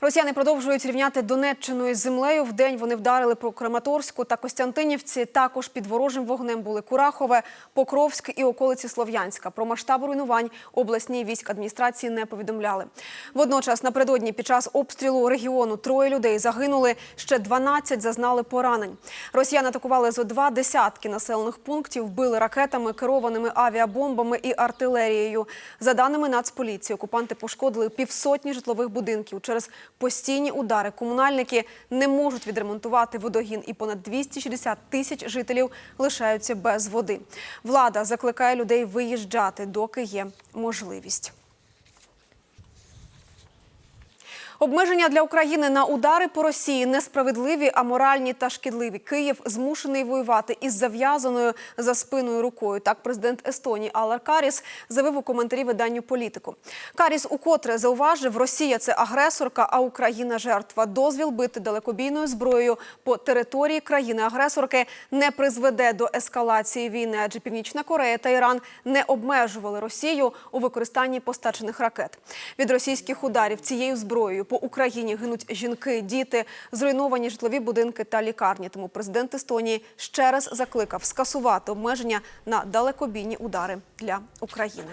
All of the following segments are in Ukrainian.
Росіяни продовжують рівняти Донеччину із землею. Вдень вони вдарили по Краматорську та Костянтинівці. Також під ворожим вогнем були Курахове, Покровськ і околиці Слов'янська. Про масштаб руйнувань обласні військ адміністрації не повідомляли. Водночас напередодні під час обстрілу регіону троє людей загинули, ще 12 зазнали поранень. Росіяни атакували зо два десятки населених пунктів, били ракетами, керованими авіабомбами і артилерією. За даними Нацполіції, окупанти пошкодили півсотні житлових будинків через постійні удари. Комунальники не можуть відремонтувати водогін, і понад 260 тисяч жителів лишаються без води. Влада закликає людей виїжджати, доки є можливість. Обмеження для України на удари по Росії несправедливі, аморальні та шкідливі. Київ змушений воювати із зав'язаною за спиною рукою. Так президент Естонії Алар Каріс заявив у коментарі виданню політику. Каріс укотре зауважив, Росія це агресорка, а Україна жертва. Дозвіл бити далекобійною зброєю по території країни-агресорки не призведе до ескалації війни, адже Північна Корея та Іран не обмежували Росію у використанні постачених ракет. Від російських ударів цією зброєю по Україні гинуть жінки, діти, зруйновані житлові будинки та лікарні. Тому президент Естонії ще раз закликав скасувати обмеження на далекобійні удари для України.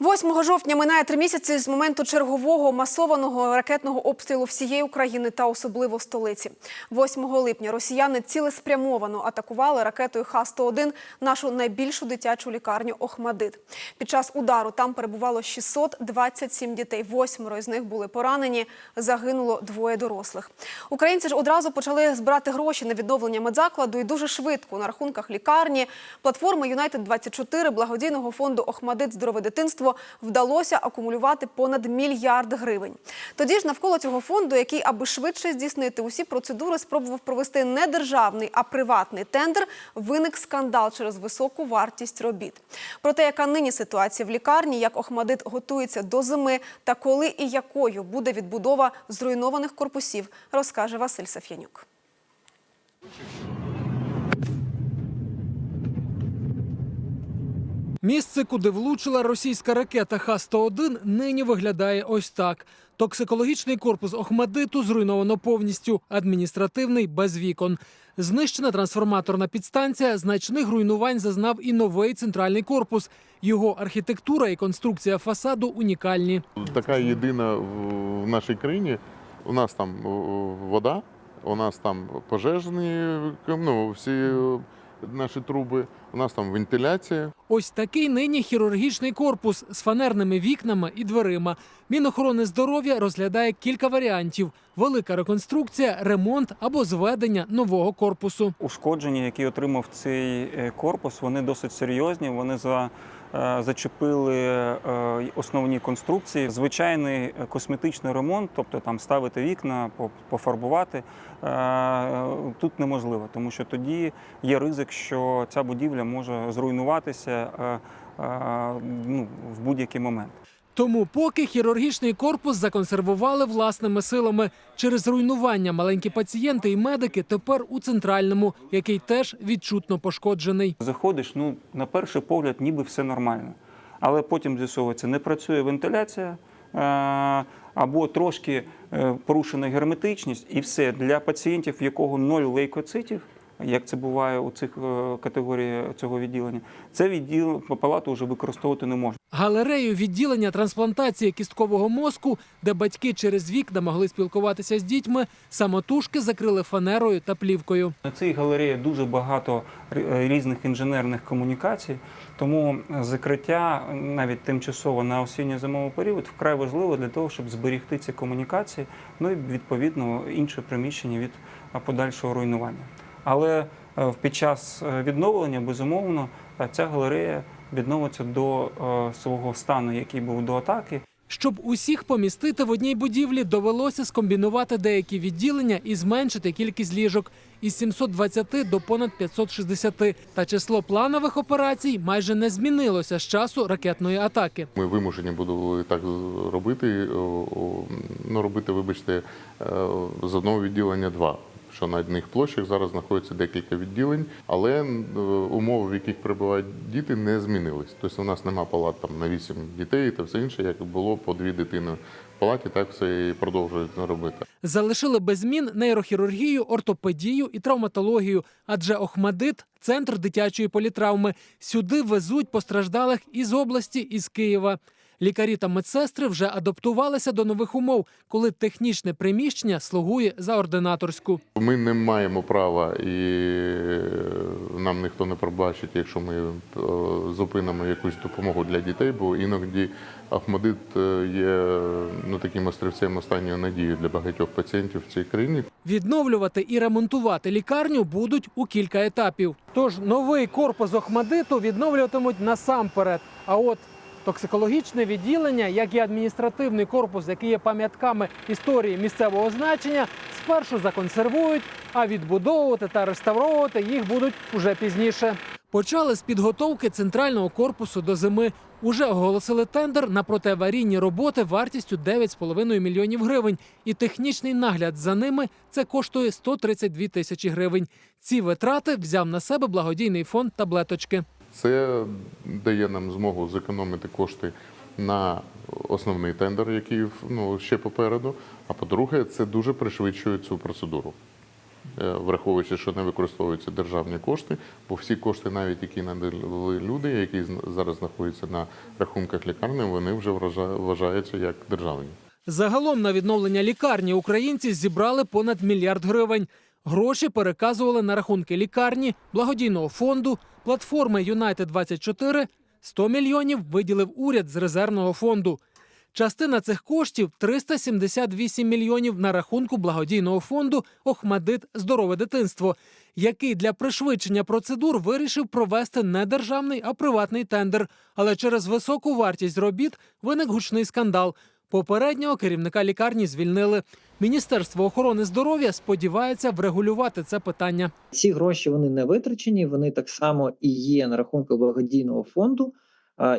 8 жовтня минає три місяці з моменту чергового масованого ракетного обстрілу всієї України та особливо столиці. 8 липня росіяни цілеспрямовано атакували ракетою Х-101 нашу найбільшу дитячу лікарню Охмадит. Під час удару там перебувало 627 дітей. Восьмеро із них були поранені. Загинуло двоє дорослих. Українці ж одразу почали збирати гроші на відновлення медзакладу і дуже швидко на рахунках лікарні, платформи Юнайтед 24 благодійного фонду Охмадит здорове дитинство вдалося акумулювати понад мільярд гривень. Тоді ж навколо цього фонду, який, аби швидше здійснити усі процедури, спробував провести не державний, а приватний тендер, виник скандал через високу вартість робіт. Про те, яка нині ситуація в лікарні, як Охмадит готується до зими та коли і якою буде відбудова зруйнованих корпусів, розкаже Василь Саф'янюк. Місце, куди влучила російська ракета Х-101, нині виглядає ось так. Токсикологічний корпус Охмадиту зруйновано повністю, адміністративний без вікон. Знищена трансформаторна підстанція, значних руйнувань зазнав і новий центральний корпус. Його архітектура і конструкція фасаду унікальні. така єдина в нашій країні. У нас там вода, у нас там пожежні ну, всі наші труби, у нас там вентиляція. Ось такий нині хірургічний корпус з фанерними вікнами і дверима. Мінохорони здоров'я розглядає кілька варіантів: велика реконструкція, ремонт або зведення нового корпусу. Ушкодження, які отримав цей е, корпус, вони досить серйозні. Вони за, зачепили е, основні конструкції. Звичайний е, косметичний ремонт, тобто там ставити вікна, пофарбувати, е, тут неможливо, тому що тоді є ризик, що ця будівля може зруйнуватися е, е, ну, в будь-який момент. Тому поки хірургічний корпус законсервували власними силами. Через руйнування маленькі пацієнти і медики тепер у центральному, який теж відчутно пошкоджений. Заходиш, ну на перший погляд, ніби все нормально. Але потім з'ясовується, не працює вентиляція е, або трошки е, порушена герметичність, і все для пацієнтів, в якого ноль лейкоцитів. Як це буває у цих е, категорії цього відділення, це відділ палату вже використовувати не можна. Галерею відділення трансплантації кісткового мозку, де батьки через вікна могли спілкуватися з дітьми, самотужки закрили фанерою та плівкою. На цій галереї дуже багато різних інженерних комунікацій, тому закриття навіть тимчасово на осінньо-зимовий період вкрай важливо для того, щоб зберігти ці комунікації, ну і відповідно інше приміщення від подальшого руйнування. Але е, під час е, відновлення, безумовно, е, ця галерея відновиться до е, свого стану, який був до атаки. Щоб усіх помістити в одній будівлі, довелося скомбінувати деякі відділення і зменшити кількість ліжок із 720 до понад 560. Та число планових операцій майже не змінилося з часу ракетної атаки. Ми вимушені були так робити, ну робити, вибачте, е, з одного відділення два. Що на одних площах зараз знаходиться декілька відділень, але е, умови, в яких перебувають діти, не змінились. Тобто у нас нема палат там на вісім дітей та все інше, як було по дві дитини палаті, так все і продовжують робити. Залишили без змін нейрохірургію, ортопедію і травматологію, адже Охмадит центр дитячої політравми. Сюди везуть постраждалих із області, із Києва. Лікарі та медсестри вже адаптувалися до нових умов, коли технічне приміщення слугує за ординаторську. Ми не маємо права і е, нам ніхто не пробачить, якщо ми е, зупинимо якусь допомогу для дітей, бо іноді Ахмадит е, є ну, таким острівцем останньої надії для багатьох пацієнтів в цій країні. Відновлювати і ремонтувати лікарню будуть у кілька етапів. Тож новий корпус Охмадиту відновлюватимуть насамперед. А от токсикологічне відділення, як і адміністративний корпус, який є пам'ятками історії місцевого значення, спершу законсервують, а відбудовувати та реставровувати їх будуть уже пізніше. Почали з підготовки центрального корпусу до зими. Уже оголосили тендер на протиаварійні роботи вартістю 9,5 мільйонів гривень. І технічний нагляд за ними це коштує 132 тисячі гривень. Ці витрати взяв на себе благодійний фонд таблеточки. Це дає нам змогу зекономити кошти на основний тендер, який ну, ще попереду. А по-друге, це дуже пришвидшує цю процедуру. Е, Враховуючи, що не використовуються державні кошти, бо всі кошти, навіть які надали люди, які зараз знаходяться на рахунках лікарні, вони вже вважаються як державні. Загалом на відновлення лікарні українці зібрали понад мільярд гривень. Гроші переказували на рахунки лікарні, благодійного фонду, платформи United 24 100 мільйонів виділив уряд з резервного фонду. Частина цих коштів 378 мільйонів на рахунку благодійного фонду Охмадит Здорове дитинство, який для пришвидшення процедур вирішив провести не державний, а приватний тендер. Але через високу вартість робіт виник гучний скандал. Попереднього керівника лікарні звільнили. Міністерство охорони здоров'я сподівається врегулювати це питання. Ці гроші вони не витрачені, вони так само і є на рахунку благодійного фонду.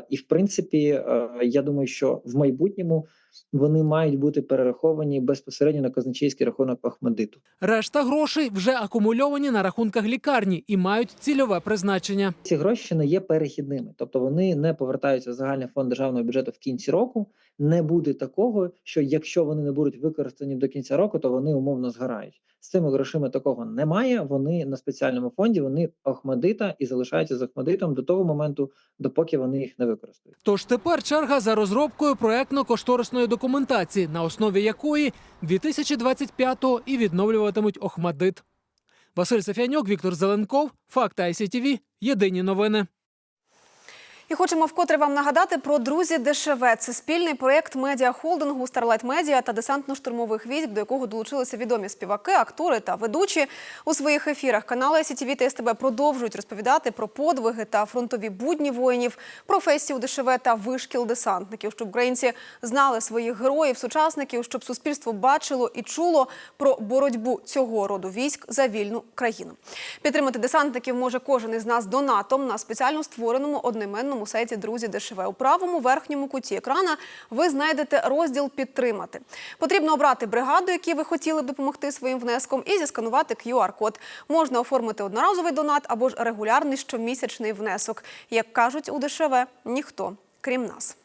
І, в принципі, е, я думаю, що в майбутньому вони мають бути перераховані безпосередньо на казначейський рахунок Ахмадиту. Решта грошей вже акумульовані на рахунках лікарні і мають цільове призначення. Ці гроші не є перехідними, тобто вони не повертаються в загальний фонд державного бюджету в кінці року. Не буде такого, що якщо вони не будуть використані до кінця року, то вони умовно згорають. З цими грошима такого немає. Вони на спеціальному фонді, вони Ахмадита і залишаються з Ахмадитом до того моменту, допоки вони їх не використають. Тож тепер черга за розробкою проектно-кошторисної документації, на основі якої 2025-го і відновлюватимуть Охмадит. Василь Сафянюк, Віктор Зеленков, Факти ICTV. Єдині новини. І хочемо вкотре вам нагадати про друзі ДШВ. Це спільний проєкт медіахолдингу Starlight Media та десантно-штурмових військ, до якого долучилися відомі співаки, актори та ведучі. У своїх ефірах канали СІТВ та СТБ продовжують розповідати про подвиги та фронтові будні воїнів, професію ДШВ та вишкіл десантників, щоб українці знали своїх героїв, сучасників, щоб суспільство бачило і чуло про боротьбу цього роду військ за вільну країну. Підтримати десантників може кожен із нас донатом на спеціально створеному одноіменному сайті Друзі ДШВ. У правому верхньому куті екрана ви знайдете розділ Підтримати. Потрібно обрати бригаду, якій ви хотіли б допомогти своїм внеском, і зісканувати QR-код. Можна оформити одноразовий донат або ж регулярний щомісячний внесок. Як кажуть у ДШВ, ніхто крім нас.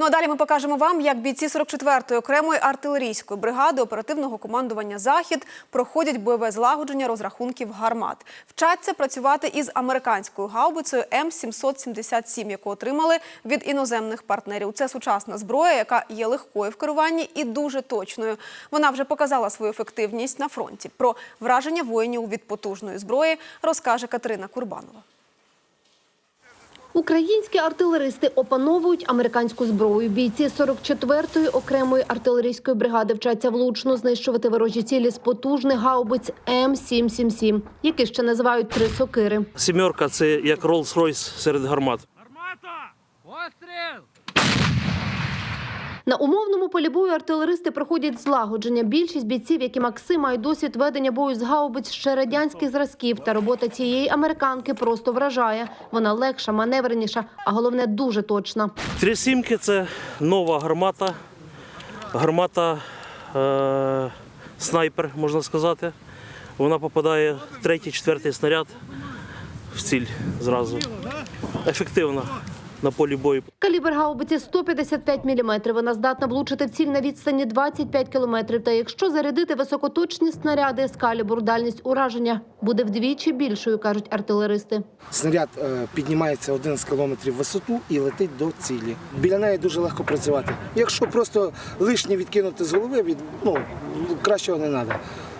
Ну а далі ми покажемо вам, як бійці 44-ї окремої артилерійської бригади оперативного командування Захід проходять бойове злагодження розрахунків гармат. Вчаться працювати із американською гаубицею М777, яку отримали від іноземних партнерів. Це сучасна зброя, яка є легкою в керуванні і дуже точною. Вона вже показала свою ефективність на фронті. Про враження воїнів від потужної зброї розкаже Катерина Курбанова. Українські артилеристи опановують американську зброю. Бійці 44-ї окремої артилерійської бригади вчаться влучно знищувати ворожі цілі з потужних гаубиць М777, які ще називають три сокири. Сімерка це як Rolls-Royce серед гармат. Гармата! Постріл! На умовному полі бою артилеристи проходять злагодження. Більшість бійців, які Максим мають досвід ведення бою з гаубиць ще радянських зразків. Та робота цієї американки просто вражає. Вона легша, маневреніша, а головне дуже точна. Три сімки це нова гармата. Гармата е, снайпер, можна сказати. Вона попадає третій, четвертий снаряд в ціль зразу. Ефективна на полі бою. Калібр гаубиці 155 мм. Вона здатна влучити в ціль на відстані 25 км. Та якщо зарядити високоточні снаряди з калібру, дальність ураження буде вдвічі більшою, кажуть артилеристи. Снаряд е, піднімається 11 кілометрів в висоту і летить до цілі. Біля неї дуже легко працювати. Якщо просто лишнє відкинути з голови, від, ну, кращого не треба.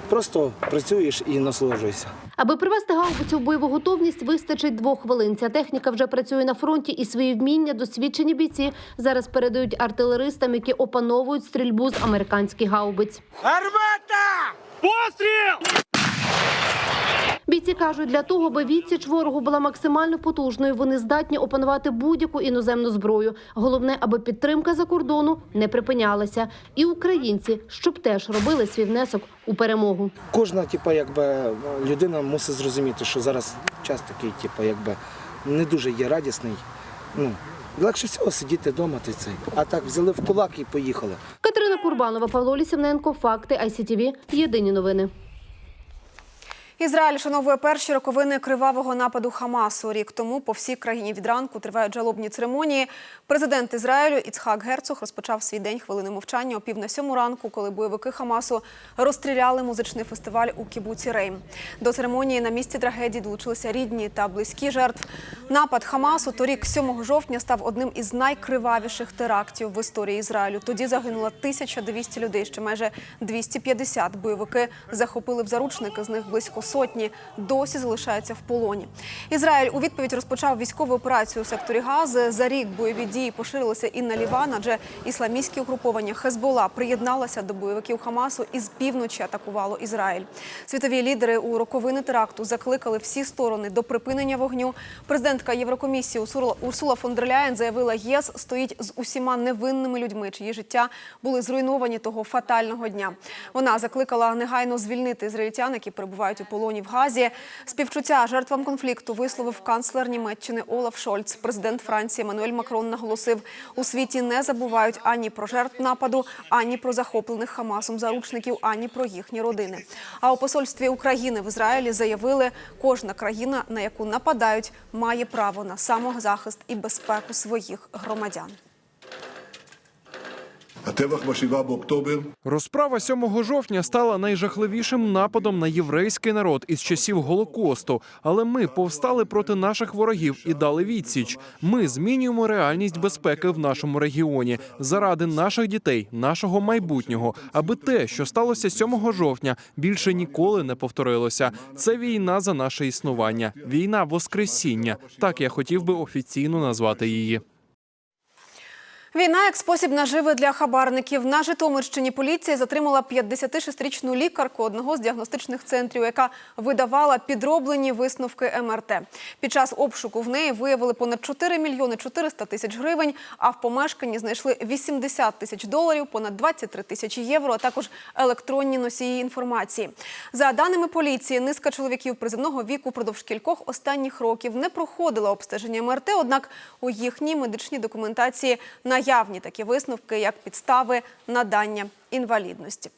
Просто працюєш і насолоджуєшся. Аби привести гаубицю в бойову готовність, вистачить двох хвилин. Ця техніка вже працює на фронті, і свої вміння досвідчені бійці зараз передають артилеристам, які опановують стрільбу з американських гаубиць. Гармата! Постріл! Бійці кажуть, для того, аби відсіч ворогу була максимально потужною, вони здатні опанувати будь-яку іноземну зброю. Головне, аби підтримка за кордону не припинялася. І українці, щоб теж робили свій внесок у перемогу. Кожна типу, якби, людина мусить зрозуміти, що зараз час такий, типу, якби, не дуже є радісний. Ну, легше всього сидіти вдома, ти цей. А так взяли в кулак і поїхали. Катерина Курбанова, Павло Лісівненко, Факти, ICTV, Єдині новини. Ізраїль шановує перші роковини кривавого нападу Хамасу. Рік тому по всій країні від ранку тривають жалобні церемонії. Президент Ізраїлю Іцхак Герцог розпочав свій день хвилини мовчання о пів на сьому ранку, коли бойовики Хамасу розстріляли музичний фестиваль у Кібуці Рейм. До церемонії на місці трагедії долучилися рідні та близькі жертв. Напад Хамасу торік, 7 жовтня, став одним із найкривавіших терактів в історії Ізраїлю. Тоді загинуло 1200 людей, ще майже 250 бойовики захопили в заручники, з них близько сотні досі залишаються в полоні. Ізраїль у відповідь розпочав військову операцію у секторі Гази. За рік бойові дії поширилися і на Ліван, адже ісламістське угруповання Хезбола приєдналося до бойовиків Хамасу і з півночі атакувало Ізраїль. Світові лідери у роковини теракту закликали всі сторони до припинення вогню. Президентка Єврокомісії Урсула фон дер Ляєн заявила, ЄС стоїть з усіма невинними людьми, чиї життя були зруйновані того фатального дня. Вона закликала негайно звільнити ізраїльтян, які перебувають у полоні в Газі. Співчуття жертвам конфлікту висловив канцлер Німеччини Олаф Шольц. Президент Франції Еммануель Макрон наголосив, у світі не забувають ані про жертв нападу, ані про захоплених Хамасом заручників, ані про їхні родини. А у посольстві України в Ізраїлі заявили, кожна країна, на яку нападають, має право на самозахист і безпеку своїх громадян. הטבח ב-7 באוקטובר Розправа 7 жовтня стала найжахливішим нападом на єврейський народ із часів Голокосту. Але ми повстали проти наших ворогів і дали відсіч. Ми змінюємо реальність безпеки в нашому регіоні заради наших дітей, нашого майбутнього, аби те, що сталося 7 жовтня, більше ніколи не повторилося. Це війна за наше існування, війна воскресіння. Так я хотів би офіційно назвати її. Війна як спосіб наживи для хабарників. На Житомирщині поліція затримала 56-річну лікарку одного з діагностичних центрів, яка видавала підроблені висновки МРТ. Під час обшуку в неї виявили понад 4 мільйони 400 тисяч гривень, а в помешканні знайшли 80 тисяч доларів, понад 23 тисячі євро, а також електронні носії інформації. За даними поліції, низка чоловіків приземного віку впродовж кількох останніх років не проходила обстеження МРТ, однак у їхній медичній документації наявні такі висновки, як підстави надання інвалідності.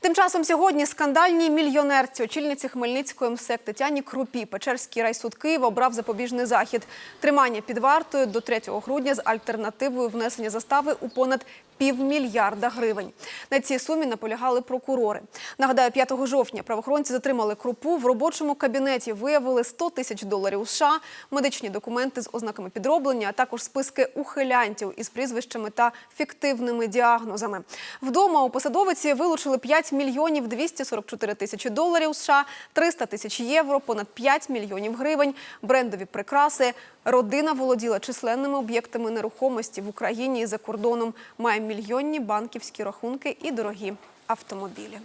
Тим часом сьогодні скандальній мільйонерці, очільниці Хмельницької МСЕК Тетяні Крупі, Печерський райсуд Києва обрав запобіжний захід. Тримання під вартою до 3 грудня з альтернативою внесення застави у понад півмільярда гривень. На цій сумі наполягали прокурори. Нагадаю, 5 жовтня правоохоронці затримали крупу. В робочому кабінеті виявили 100 тисяч доларів США, медичні документи з ознаками підроблення, а також списки ухилянтів із прізвищами та фіктивними діагнозами. Вдома у посадовиці вилучили 5 мільйонів 244 тисячі доларів США, 300 тисяч євро, понад 5 мільйонів гривень, брендові прикраси. Родина володіла численними об'єктами нерухомості в Україні і за кордоном. Має мільйонні банківські рахунки і дорогі автомобілі.